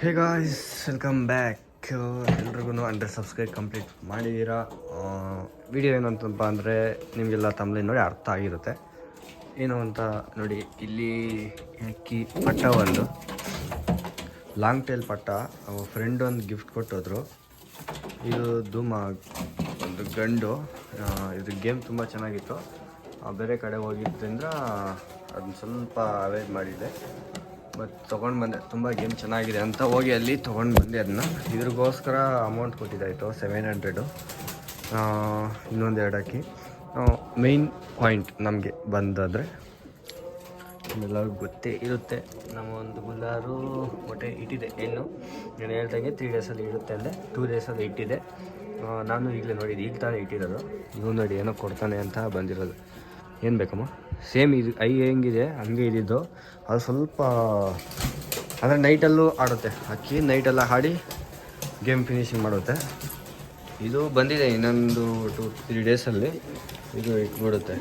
ಹೇ guys welcome back ಎಲ್ರಿಗೂ hundred subscribe complete ಮಾಡಿದ್ದೀರಾ video ಏನಂತಪ್ಪ ಅಂದರೆ ನಿಮಗೆಲ್ಲ ತಮ್ಮಲ್ಲಿ ನೋಡಿ ಅರ್ಥ ಆಗಿರುತ್ತೆ. ಏನು ಅಂತ ನೋಡಿ, ಇಲ್ಲಿ ಅಕ್ಕಿ ಪಟ್ಟ ಒಂದು. ಲಾಂಗ್ ಟೈಲ್ ಪಟ್ಟ. ಅವ್ರ ಫ್ರೆಂಡ್ ಒಂದು ಗಿಫ್ಟ್ ಕೊಟ್ಟೋದ್ರು. ಇದು ಧೂಮ, ಒಂದು ಗಂಡು. ಇದು ಗೇಮ್ ತುಂಬ ಚೆನ್ನಾಗಿತ್ತು. ಬೇರೆ ಕಡೆ ಹೋಗಿದ್ದರಿಂದ ಅದನ್ನ ಸ್ವಲ್ಪ ಅವಾಯ್ಡ್ ಮಾಡಿದ್ದೆ ಮತ್ತು ತೊಗೊಂಡು ಬಂದೆ. ತುಂಬ ಗೇಮ್ ಚೆನ್ನಾಗಿದೆ ಅಂತ ಹೋಗಿ ಅಲ್ಲಿ ತೊಗೊಂಡು ಬಂದೆ ಅದನ್ನ ಇದ್ರಿಗೋಸ್ಕರ ಅಮೌಂಟ್ ಕೊಟ್ಟಿದ್ದಾಯಿತು ಸೆವೆನ್ ಹಂಡ್ರೆಡು ಇನ್ನೊಂದು ಎರಡು ಹಾಕಿ ಮೇಯ್ನ್ ಪಾಯಿಂಟ್ ನಮಗೆ ಬಂದಾದರೆ ಎಲ್ಲರಿಗೂ ಗೊತ್ತೇ ಇರುತ್ತೆ. ನಮ್ಮ ಒಂದು ಗುಲ್ಲಾರು ಹೊಟ್ಟೆ ಇಟ್ಟಿದೆ ಇನ್ನು ನಾನು ಹೇಳ್ದಂಗೆ ತ್ರೀ ಡೇಸಲ್ಲಿ ಇಡುತ್ತೆ ಅಂದರೆ ಟೂ ಡೇಸಲ್ಲಿ ಇಟ್ಟಿದೆ. ನಾನು ಈಗಲೇ ನೋಡಿದ್ದು, ಈಗ ತಾನೇ ಇಟ್ಟಿರೋದು. ಇವು ನೋಡಿ ಏನೋ ಕೊಡ್ತಾನೆ ಅಂತ ಬಂದಿರೋದು. ಏನು ಬೇಕಮ್ಮ? ಸೇಮ್ ಇದು ಐ ಹೆಂಗಿದೆ, ಹಂಗೆ ಇದ್ದಿದ್ದು ಅದು ಸ್ವಲ್ಪ, ಅಂದರೆ ನೈಟಲ್ಲೂ ಆಡುತ್ತೆ. ಅಕ್ಕಿ ನೈಟೆಲ್ಲ ಆಡಿ ಗೇಮ್ ಫಿನಿಶಿಂಗ್ ಮಾಡುತ್ತೆ. ಇದು ಬಂದಿದೆ ಇನ್ನೊಂದು ಟು ತ್ರೀ ಡೇಸಲ್ಲಿ ಇದು ಇಟ್ಬಿಡುತ್ತೆ.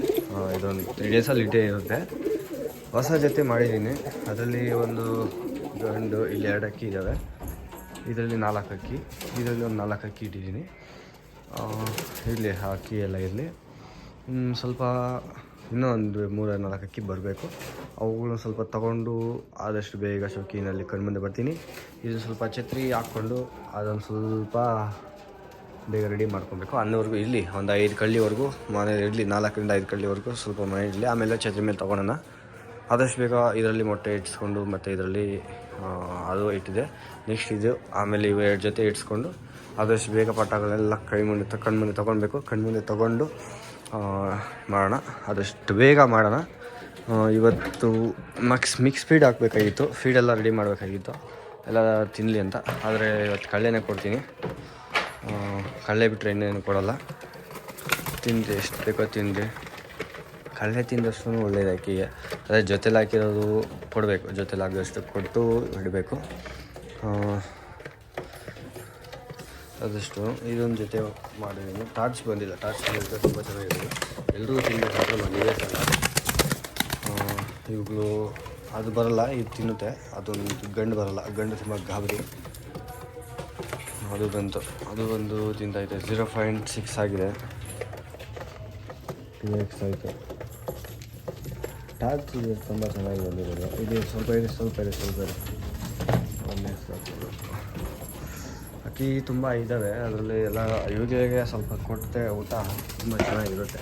ಇದೊಂದು ತ್ರೀ ಡೇಸಲ್ಲಿ ಇಟ್ಟೇ ಇರುತ್ತೆ. ಹೊಸ ಜೊತೆ ಮಾಡಿದ್ದೀನಿ. ಅದರಲ್ಲಿ ಒಂದು ಗಂಡು ಇಲ್ಲಿ ಎರಡು ಅಕ್ಕಿ ಇದ್ದಾವೆ. ಇದರಲ್ಲಿ ನಾಲ್ಕು ಅಕ್ಕಿ, ಇದರಲ್ಲಿ ಒಂದು ನಾಲ್ಕು ಅಕ್ಕಿ ಇಟ್ಟಿದ್ದೀನಿ. ಇರಲಿ, ಆ ಅಕ್ಕಿ ಎಲ್ಲ ಇರಲಿ. ಸ್ವಲ್ಪ ಇನ್ನೂ ಒಂದು ಮೂರು ನಾಲ್ಕು ಅಕ್ಕಿ ಬರಬೇಕು. ಅವುಗಳನ್ನ ಸ್ವಲ್ಪ ತಗೊಂಡು ಆದಷ್ಟು ಬೇಗ ಶೌಕಿನಲ್ಲಿ ಕಣ್ಮುಂದೆ ಬರ್ತೀನಿ. ಇದು ಸ್ವಲ್ಪ ಛತ್ರಿ ಹಾಕ್ಕೊಂಡು ಅದೊಂದು ಸ್ವಲ್ಪ ಬೇಗ ರೆಡಿ ಮಾಡ್ಕೊಬೇಕು. ಅನ್ನೋವರೆಗೂ ಇರಲಿ, ಒಂದು ಐದು ಕಳ್ಳಿವರೆಗೂ, ಮನೆ ಇರಲಿ, ನಾಲ್ಕರಿಂದ ಐದು ಕಳ್ಳಿವರೆಗೂ ಸ್ವಲ್ಪ ಮನೆ ಇರಲಿ. ಆಮೇಲೆ ಛತ್ರಿ ಮೇಲೆ ತೊಗೊಳೋಣ. ಆದಷ್ಟು ಬೇಗ ಇದರಲ್ಲಿ ಮೊಟ್ಟೆ ಇಟ್ಸ್ಕೊಂಡು ಮತ್ತು ಇದರಲ್ಲಿ ಅದು ಇಟ್ಟಿದೆ. ನೆಕ್ಸ್ಟ್ ಇದು, ಆಮೇಲೆ ಇವು ಎರಡು ಜೊತೆ ಇಟ್ಸ್ಕೊಂಡು ಆದಷ್ಟು ಬೇಗ ಪಾಠಗಳೆಲ್ಲ ಕೈ ಮುಂದೆ ಕಣ್ಮುಂದೆ ತೊಗೊಳ್ಬೇಕು. ಕಣ್ಮುಂದೆ ತೊಗೊಂಡು ಮಾಡೋಣ. ಆದಷ್ಟು ಬೇಗ ಮಾಡೋಣ. ಇವತ್ತು ಮಕ್ಸ್ ಮಿಕ್ಸ್ ಫೀಡ್ ಹಾಕಬೇಕಾಗಿತ್ತು. ಫೀಡೆಲ್ಲ ರೆಡಿ ಮಾಡಬೇಕಾಗಿತ್ತು. ಎಲ್ಲ ತಿನ್ನಲಿ ಅಂತ. ಆದರೆ ಇವತ್ತು ಕಳ್ಳೆನೇ ಕೊಡ್ತೀನಿ. ಕಳ್ಳೆ ಬಿಟ್ಟರೆ ಇನ್ನೇನು ಕೊಡೋಲ್ಲ. ತಿಂದು ಎಷ್ಟು ಬೇಕೋ ತಿಂದು ಕಳ್ಳೆ ತಿಂದಷ್ಟು ಒಳ್ಳೇದು ಅಕ್ಕಿಗೆ. ಅದೇ ಜೊತೆಲಿ ಹಾಕಿರೋದು ಕೊಡಬೇಕು. ಜೊತೆಲಿ ಹಾಕಿದಷ್ಟು ಕೊಟ್ಟು ಇಡಬೇಕು. ಆದಷ್ಟು ಇದೊಂದು ಜೊತೆ ಮಾಡಿದ್ದೀನಿ ಟಾರ್ಚ್ ಬಂದಿಲ್ಲ. ಟಾರ್ಚ್ ಬಂದಿದ್ದರೆ ತುಂಬ ಚೆನ್ನಾಗಿದೆ ಎಲ್ಲರೂ ತಿನ್ನಬೇಕಾದ್ರೆ ಮನೆಯೇ ಸಲ. ಇವುಗಳು ಅದು ಬರಲ್ಲ, ಇದು ತಿನ್ನುತ್ತೆ. ಅದೊಂದು ಗಂಡು ಬರಲ್ಲ. ಗಂಡು ತುಂಬ ಗಾಬರಿ. ಅದು ಬಂತು. ಅದು ಒಂದು ತಿಂತಾಯಿದೆ ಜೀರೋ ಪಾಯಿಂಟ್ ಸಿಕ್ಸ್ ಆಗಿದೆ. ಟು ಎಕ್ಸ್ ಆಯಿತು. ಟಾರ್ಚ್ ಇದೆ ತುಂಬ ಚೆನ್ನಾಗಿ ಬಂದಿರೋದು. ಇದು ಸ್ವಲ್ಪ ಇದೆ ಸ್ವಲ್ಪ ಇದೆ ಸ್ವಲ್ಪ ಇದೆ. ಅಕ್ಕಿ ತುಂಬ ಇದ್ದಾವೆ ಅದರಲ್ಲಿ ಎಲ್ಲ ಯುವಿಗೆ ಸ್ವಲ್ಪ ಕೊಟ್ಟೆ ಊಟ ತುಂಬ ಚೆನ್ನಾಗಿರುತ್ತೆ.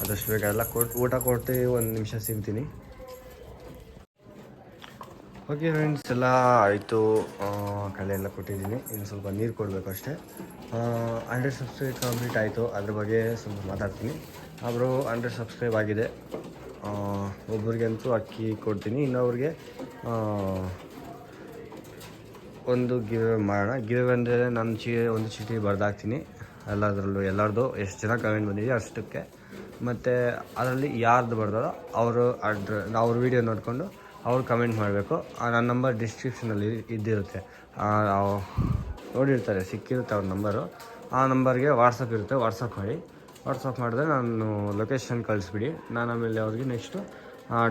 ಅದಷ್ಟು ಬೇಗ ಎಲ್ಲ ಕೊಟ್ಟು ಊಟ ಕೊಟ್ಟು ಒಂದು ನಿಮಿಷ ಸಿಗ್ತೀನಿ ಓಕೆ ಫ್ರೆಂಡ್ಸ್ ಎಲ್ಲ ಆಯಿತು. ಕಳೆ ಎಲ್ಲ ಕೊಟ್ಟಿದ್ದೀನಿ. ಇನ್ನು ಸ್ವಲ್ಪ ನೀರು ಕೊಡಬೇಕು ಅಷ್ಟೇ. ಹಂಡ್ರೆಡ್ ಸಬ್ಸ್ಕ್ರೈಬ್ ಕಂಪ್ಲೀಟ್ ಆಯಿತು. ಅದ್ರ ಬಗ್ಗೆ ಸ್ವಲ್ಪ ಮಾತಾಡ್ತೀನಿ. ಅವರು ಹಂಡ್ರೆಡ್ ಸಬ್ಸ್ಕ್ರೈಬ್ ಆಗಿದೆ. ಅಂತೂ ಅಕ್ಕಿ ಕೊಡ್ತೀನಿ. ಇನ್ನೊಬ್ರಿಗೆ ಒಂದು ಗಿವ್ ಮಾಡೋಣ. ಗಿವ್ ಅಂದರೆ ನನ್ನ ಚೀ, ಒಂದು ಚೀಟಿ ಬರೆದಾಕ್ತೀನಿ. ಎಲ್ಲದರಲ್ಲೂ ಎಲ್ಲರದು ಎಷ್ಟು ಜನ ಕಮೆಂಟ್ ಬಂದಿದೆ ಅಷ್ಟಕ್ಕೆ. ಮತ್ತು ಅದರಲ್ಲಿ ಯಾರ್ದು ಬರ್ದಾರೋ ಅವರು ಅಡ್ರ, ಅವ್ರ ವೀಡಿಯೋ ನೋಡಿಕೊಂಡು ಅವ್ರು ಕಮೆಂಟ್ ಮಾಡಬೇಕು. ನನ್ನ ನಂಬರ್ ಡಿಸ್ಕ್ರಿಪ್ಷನಲ್ಲಿ ಇದ್ದಿರುತ್ತೆ. ನೋಡಿರ್ತಾರೆ, ಸಿಕ್ಕಿರುತ್ತೆ ಅವ್ರ ನಂಬರು. ಆ ನಂಬರ್ಗೆ ವಾಟ್ಸಪ್ ಇರುತ್ತೆ, ವಾಟ್ಸಪ್ ಮಾಡಿ. ವಾಟ್ಸಪ್ ಮಾಡಿದ್ರೆ ನಾನು ಲೊಕೇಶನ್ ಕಳಿಸ್ಬಿಡಿ. ನಾನು ಆಮೇಲೆ ಅವ್ರಿಗೆ ನೆಕ್ಸ್ಟು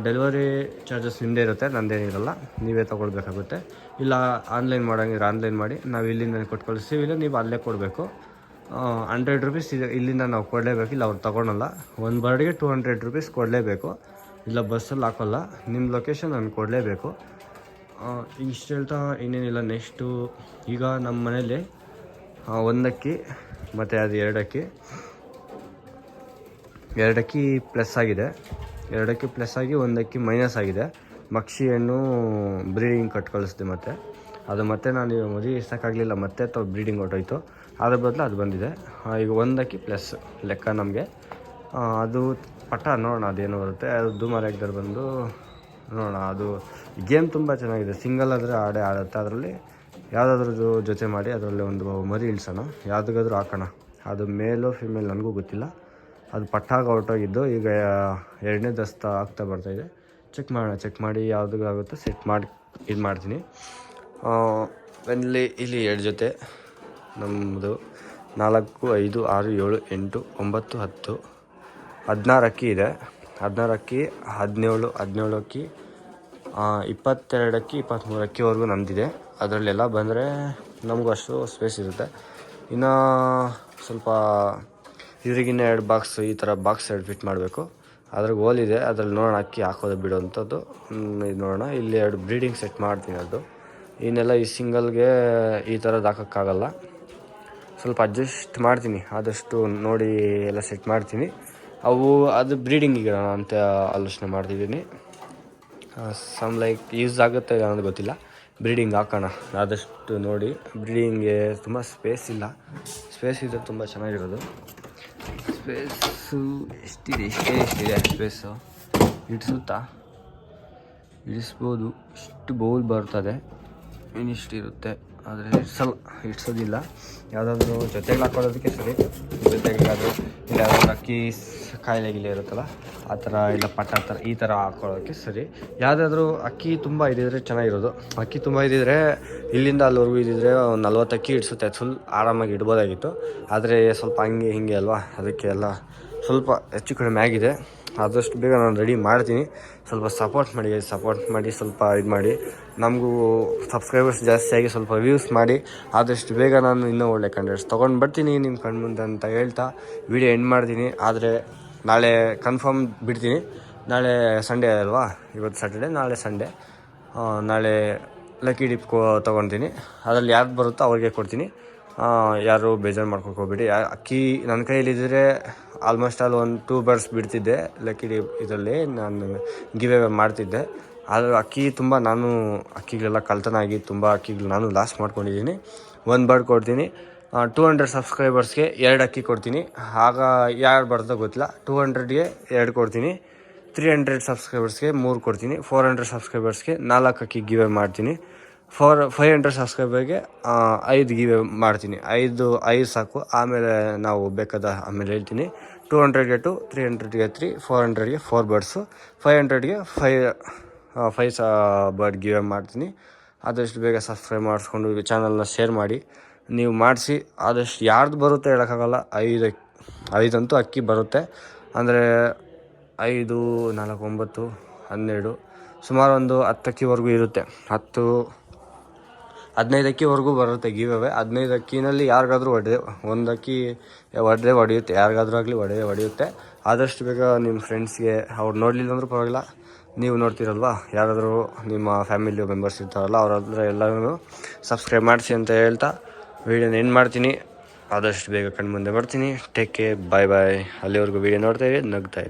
ಡೆಲಿವರಿ ಚಾರ್ಜಸ್ ನಿಮ್ಮದೇ ಇರುತ್ತೆ ನಂದೇನಿರಲ್ಲ ನೀವೇ ತೊಗೊಳ್ಬೇಕಾಗುತ್ತೆ. ಇಲ್ಲ ಆನ್ಲೈನ್ ಮಾಡೋಂಗಿದ್ರೆ ಆನ್ಲೈನ್ ಮಾಡಿ, ನಾವು ಇಲ್ಲಿಂದ ಕೊಟ್ಟು ಕಳಿಸ್ತೀವಿ ಇಲ್ಲ, ನೀವು ಅಲ್ಲೇ ಕೊಡಬೇಕು. ಹಂಡ್ರೆಡ್ ರುಪೀಸ್ ಇಲ್ಲಿಂದ ನಾವು ಕೊಡಲೇಬೇಕು. ಇಲ್ಲ, ಅವ್ರು ತೊಗೊಳಲ್ಲ. ಒಂದು ಬರ್ಡ್ಗೆ ಟೂ ಹಂಡ್ರೆಡ್ ರುಪೀಸ್ ಕೊಡಲೇಬೇಕು. ಇಲ್ಲ ಬಸ್ಸಲ್ಲಿ ಹಾಕೋಲ್ಲ. ನಿಮ್ಮ ಲೊಕೇಶನ್ ನಾನು ಕೊಡಲೇಬೇಕು. ಇಷ್ಟು ಹೇಳ್ತಾ ಇನ್ನೇನಿಲ್ಲ ನೆಕ್ಸ್ಟು ಈಗ ನಮ್ಮ ಮನೇಲಿ ಒಂದಕ್ಕಿ, ಮತ್ತು ಅದು ಎರಡಕ್ಕಿ. ಎರಡಕ್ಕಿ ಪ್ಲಸ್ ಆಗಿದೆ. ಎರಡಕ್ಕಿ ಪ್ಲಸ್ ಆಗಿ, ಒಂದಕ್ಕೆ ಮೈನಸ್ ಆಗಿದೆ. ಮಕ್ಷಿ ಹಣ್ಣು ಬ್ರೀಡಿಂಗ್ ಕಟ್ ಕಳಿಸ್ದೆ ಮತ್ತೆ. ಅದು ಮತ್ತೆ ನಾನು ಮದುವೆ ಇಷ್ಟಕ್ಕಾಗಲಿಲ್ಲ ಮತ್ತೆ ಅಥವಾ ಬ್ರೀಡಿಂಗ್ ಹೊಟ್ಟೋಯ್ತು ಅದ್ರ ಬದಲು ಅದು ಬಂದಿದೆ. ಈಗ ಒಂದಕ್ಕೆ ಪ್ಲಸ್ ಲೆಕ್ಕ ನಮಗೆ. ಅದು ಪಟ ನೋಡೋಣ, ಅದೇನು ಬರುತ್ತೆ. ಅದು ಧೂಮರೇಗ್ದರ್ ಬಂದು ನೋಡೋಣ. ಅದು ಗೇಮ್ ತುಂಬ ಚೆನ್ನಾಗಿದೆ. ಸಿಂಗಲ್ ಆದರೆ ಆಡೇ ಆಡುತ್ತೆ. ಅದರಲ್ಲಿ ಯಾವುದಾದ್ರದ್ದು ಜೊತೆ ಮಾಡಿ ಅದರಲ್ಲಿ ಒಂದು ಮರಿ ಇಳಿಸೋಣ. ಯಾವುದಾದ್ರೂ ಹಾಕೋಣ. ಅದು ಮೇಲು ಫಿಮೇಲ್ ನನಗೂ ಗೊತ್ತಿಲ್ಲ. ಅದು ಪಟ್ಟಾಗ ಹೊರಟೋಗಿದ್ದು, ಈಗ ಎರಡನೇ ದಸ್ತ ಆಗ್ತಾ ಬರ್ತಾಯಿದೆ ಚೆಕ್ ಮಾಡೋಣ ಚೆಕ್ ಮಾಡಿ ಯಾವುದಕ್ಕಾಗುತ್ತೋ ಸೆಟ್ ಮಾಡಿ, ಇದು ಮಾಡ್ತೀನಿ. ಇಲ್ಲಿ ಇಲ್ಲಿ ಎರಡು ಜೊತೆ. ನಮ್ಮದು ನಾಲ್ಕು, ಐದು, ಆರು, ಏಳು, ಎಂಟು, ಒಂಬತ್ತು, ಹತ್ತು ಹದಿನಾರು ಅಕ್ಕಿ ಇದೆ. ಹದಿನಾರು ಅಕ್ಕಿ ಹದಿನೇಳು ಹದಿನೇಳು ಅಕ್ಕಿ ಇಪ್ಪತ್ತೆರಡು ಅಕ್ಕಿ ಇಪ್ಪತ್ತ್ಮೂರು ಅಕ್ಕಿವರೆಗೂ ನಮ್ಮದಿದೆ ಅದರಲ್ಲೆಲ್ಲ ಬಂದರೆ ನಮಗೂ ಅಷ್ಟು ಸ್ಪೇಸ್ ಇರುತ್ತೆ. ಇನ್ನು ಸ್ವಲ್ಪ ಇವ್ರಿಗಿನ್ನ ಎರಡು ಬಾಕ್ಸ್ ಈ ಥರ ಬಾಕ್ಸ್ ಎರಡು ಫಿಟ್ ಮಾಡಬೇಕು. ಅದ್ರಾಗ ಇದೆ, ಅದ್ರಲ್ಲಿ ನೋಡೋಣ ಅಕ್ಕಿ ಹಾಕೋದು ಬಿಡುವಂಥದ್ದು ಇದು ನೋಡೋಣ. ಇಲ್ಲಿ ಎರಡು ಬ್ರೀಡಿಂಗ್ ಸೆಟ್ ಮಾಡ್ತೀನಿ ಅದು. ಇನ್ನೆಲ್ಲ ಈ ಸಿಂಗಲ್ಗೆ ಈ ಥರದ್ದು ಹಾಕೋಕ್ಕಾಗಲ್ಲ ಸ್ವಲ್ಪ ಅಡ್ಜಸ್ಟ್ ಮಾಡ್ತೀನಿ. ಆದಷ್ಟು ನೋಡಿ ಎಲ್ಲ ಸೆಟ್ ಮಾಡ್ತೀನಿ. ಅವು, ಅದು ಬ್ರೀಡಿಂಗಿಗೆ ಇಡೋಣ ಅಂತ ಆಲೋಚನೆ ಮಾಡ್ತಿದ್ದೀನಿ. ಸಮ್ ಲೈಕ್ ಯೂಸ್ ಆಗುತ್ತೆ ಅನ್ನೋದು ಗೊತ್ತಿಲ್ಲ. ಬ್ರೀಡಿಂಗ್ ಹಾಕೋಣ. ಆದಷ್ಟು ನೋಡಿ. ಬ್ರೀಡಿಂಗ್ಗೆ ತುಂಬ ಸ್ಪೇಸ್ ಇಲ್ಲ. ಸ್ಪೇಸ್ ಇದ್ದರೆ ತುಂಬ ಚೆನ್ನಾಗಿರೋದು. ಸ್ಪೇಸು ಎಷ್ಟಿದೆ ಎಷ್ಟೇ ಎಷ್ಟಿದೆ ಸ್ಪೇಸು ಇಡಿಸುತ್ತಾ ಇಡಿಸ್ಬೋದು ಇಷ್ಟು ಬೌಲ್ ಬರ್ತದೆ ಇನ್ನಿಷ್ಟು ಇರುತ್ತೆ ಆದರೆ ಇಡ್ಸಲ್ಲ ಇಡ್ಸೋದಿಲ್ಲ. ಯಾವುದಾದ್ರೂ ಜೊತೆಗೆ ಹಾಕೊಳ್ಳೋದಕ್ಕೆ ಸರಿ. ಜೊತೆಗಾದರೂ ಇಲ್ಲ ಯಾವುದಾದ್ರು ಅಕ್ಕಿ ಕಾಯಿಲೆ ಗಿಲೆ ಇರುತ್ತಲ್ಲ, ಆ ಥರ ಇಲ್ಲ ಪಟ್ಟ ಥರ ಈ ಥರ ಹಾಕೊಳ್ಳೋಕ್ಕೆ ಸರಿ. ಯಾವುದಾದ್ರೂ ಅಕ್ಕಿ ತುಂಬ ಇದ್ದಿದ್ರೆ ಚೆನ್ನಾಗಿರೋದು. ಅಕ್ಕಿ ತುಂಬ ಇದ್ದಿದ್ರೆ ಇಲ್ಲಿಂದ ಅಲ್ಲಿವರೆಗೂ ಇದ್ದಿದ್ರೆ ಒಂದು ನಲ್ವತ್ತು ಅಕ್ಕಿ ಇಡಿಸುತ್ತೆ. ಫುಲ್ ಆರಾಮಾಗಿ ಇಡ್ಬೋದಾಗಿತ್ತು. ಆದರೆ ಸ್ವಲ್ಪ ಹಂಗೆ ಹಿಂಗೆ ಅಲ್ವಾ, ಅದಕ್ಕೆ ಎಲ್ಲ ಸ್ವಲ್ಪ ಹೆಚ್ಚು ಕಡಿಮೆ ಆಗಿದೆ. ಆದಷ್ಟು ಬೇಗ ನಾನು ರೆಡಿ ಮಾಡ್ತೀನಿ. ಸ್ವಲ್ಪ ಸಪೋರ್ಟ್ ಮಾಡಿ ಸಪೋರ್ಟ್ ಮಾಡಿ, ಸ್ವಲ್ಪ ಇದು ಮಾಡಿ. ನಮಗೂ ಸಬ್ಸ್ಕ್ರೈಬರ್ಸ್ ಜಾಸ್ತಿ ಆಗಿ ಸ್ವಲ್ಪ ವ್ಯೂಸ್ ಮಾಡಿ. ಆದಷ್ಟು ಬೇಗ ನಾನು ಇನ್ನೂ ಒಳ್ಳೆ ಕಂಟೆಂಟ್ಸ್ ತೊಗೊಂಡು ಬರ್ತೀನಿ ನಿಮ್ಮ ಕಣ್ಮುಂದೆ ಅಂತ ಹೇಳ್ತಾ ವಿಡಿಯೋ ಎಂಡ್ ಮಾಡ್ತೀನಿ. ಆದರೆ ನಾಳೆ ಕನ್ಫರ್ಮ್ ಬಿಡ್ತೀನಿ. ನಾಳೆ ಸಂಡೇ ಅಲ್ವಾ? ಇವತ್ತು ಸ್ಯಾಟರ್ಡೆ ನಾಳೆ ಸಂಡೇ ನಾಳೆ ಲಕ್ಕಿ ಡಿಪ್ ಕೋ, ತೊಗೊತೀನಿ. ಅದರಲ್ಲಿ ಯಾರು ಬರುತ್ತೋ ಅವ್ರಿಗೆ ಕೊಡ್ತೀನಿ. ಯಾರು ಬೇಜಾರು ಮಾಡ್ಕೊಕ್ ಹೋಗ್ಬೇಡಿ. ಅಕ್ಕಿ ನನ್ನ ಕೈಯಲ್ಲಿದ್ದರೆ ಆಲ್ಮೋಸ್ಟ್ ಆಲ್ ಒಂದು ಟೂ ಬರ್ಸ್ ಬಿಡ್ತಿದ್ದೆ. ಲಕ್ಕಿ ಇದರಲ್ಲಿ ನಾನು ಗಿವೆ ಮಾಡ್ತಿದ್ದೆ. ಆದರೆ ಅಕ್ಕಿ ತುಂಬ ನಾನು ಅಕ್ಕಿಗಳೆಲ್ಲ ಕಲ್ತನಾಗಿ ತುಂಬ ಅಕ್ಕಿಗಳು ನಾನು ಲಾಸ್ ಮಾಡ್ಕೊಂಡಿದ್ದೀನಿ. ಒಂದು ಬರ್ಡ್ ಕೊಡ್ತೀನಿ. ಟೂ ಹಂಡ್ರೆಡ್ ಸಬ್ಸ್ಕ್ರೈಬರ್ಸ್ಗೆ ಎರಡು ಅಕ್ಕಿ ಕೊಡ್ತೀನಿ. ಆಗ ಯಾರು ಬರ್ತೋ ಗೊತ್ತಿಲ್ಲ. ಟೂ ಹಂಡ್ರೆಡ್ಗೆ ಎರಡು ಕೊಡ್ತೀನಿ. ತ್ರೀ ಹಂಡ್ರೆಡ್ ಸಬ್ಸ್ಕ್ರೈಬರ್ಸ್ಗೆ ಮೂರು ಕೊಡ್ತೀನಿ. ಫೋರ್ ಹಂಡ್ರೆಡ್ ಸಬ್ಸ್ಕ್ರೈಬರ್ಸ್ಗೆ ನಾಲ್ಕು ಅಕ್ಕಿ ಗಿವೆ ಮಾಡ್ತೀನಿ. ಫೋರ್, ಫೈವ್ ಹಂಡ್ರೆಡ್ ಸಬ್ಸ್ಕ್ರೈಬರ್ಗೆ ಐದು ಗಿವೆ ಮಾಡ್ತೀನಿ. ಐದು ಐದು ಸಾಕು. ಆಮೇಲೆ ನಾವು ಬೇಕಾದ ಆಮೇಲೆ ಹೇಳ್ತೀನಿ. ಟೂ ಹಂಡ್ರೆಡ್ಗೆ ಟು, ತ್ರೀ ಹಂಡ್ರೆಡ್ಗೆ ತ್ರೀ, ಫೋರ್ ಹಂಡ್ರೆಡ್ಗೆ ಫೋರ್ ಬರ್ಡ್ಸು. ಫೈವ್ ಹಂಡ್ರೆಡ್ಗೆ ಫೈ ಫೈವ್ ಸಾ, ಬರ್ಡ್ ಗಿವೆ ಮಾಡ್ತೀನಿ. ಆದಷ್ಟು ಬೇಗ ಸಬ್ಸ್ಕ್ರೈಬ್ ಮಾಡಿಸ್ಕೊಂಡು ಚಾನಲ್ನ ಶೇರ್ ಮಾಡಿ. ನೀವು ಮಾಡಿಸಿ. ಆದಷ್ಟು ಯಾರ್ದು ಬರುತ್ತೆ ಹೇಳೋಕ್ಕಾಗಲ್ಲ. ಐದು ಐದಂತೂ ಅಕ್ಕಿ ಬರುತ್ತೆ. ಅಂದರೆ ಐದು, ನಾಲ್ಕು, ಒಂಬತ್ತು, ಹನ್ನೆರಡು, ಸುಮಾರು ಒಂದು ಹತ್ತು ಅಕ್ಕಿವರೆಗೂ ಇರುತ್ತೆ. ಹತ್ತು ಹದಿನೈದು ಅಕ್ಕಿವರೆಗೂ ಬರುತ್ತೆ ಗಿವ್ ಹದಿನೈದು ಅಕ್ಕಿನಲ್ಲಿ ಯಾರಿಗಾದರೂ ಒಡೆ ಒಂದು ಅಕ್ಕಿ ಹೊಡೆದೇ ಹೊಡೆಯುತ್ತೆ ಯಾರಿಗಾದ್ರೂ ಆಗಲಿ ಒಡೆ ಹೊಡೆಯುತ್ತೆ ಆದಷ್ಟು ಬೇಗ ನಿಮ್ಮ ಫ್ರೆಂಡ್ಸ್ಗೆ ಅವ್ರು ನೋಡಲಿಲ್ಲ ಅಂದರೂ ಪರವಾಗಿಲ್ಲ. ನೀವು ನೋಡ್ತೀರಲ್ವಾ? ಯಾರಾದರೂ ನಿಮ್ಮ ಫ್ಯಾಮಿಲಿ ಮೆಂಬರ್ಸ್ ಇರ್ತಾರಲ್ಲ ಅವ್ರ ಹತ್ರ ಎಲ್ಲರೂ ಸಬ್ಸ್ಕ್ರೈಬ್ ಮಾಡಿಸಿ ಅಂತ ಹೇಳ್ತಾ ವೀಡಿಯೋನ ಎಂಡ್ ಮಾಡ್ತೀನಿ. ಆದಷ್ಟು ಬೇಗ ಕಣ್ಮುಂದೆ ಬರ್ತೀನಿ. ಟೇಕ್ ಕೇರ್ ಬಾಯ್ ಬಾಯ್ ಅಲ್ಲಿವರೆಗೂ ವೀಡಿಯೋ ನೋಡ್ತಾ ಇರಿ. ನಗ್ತಾ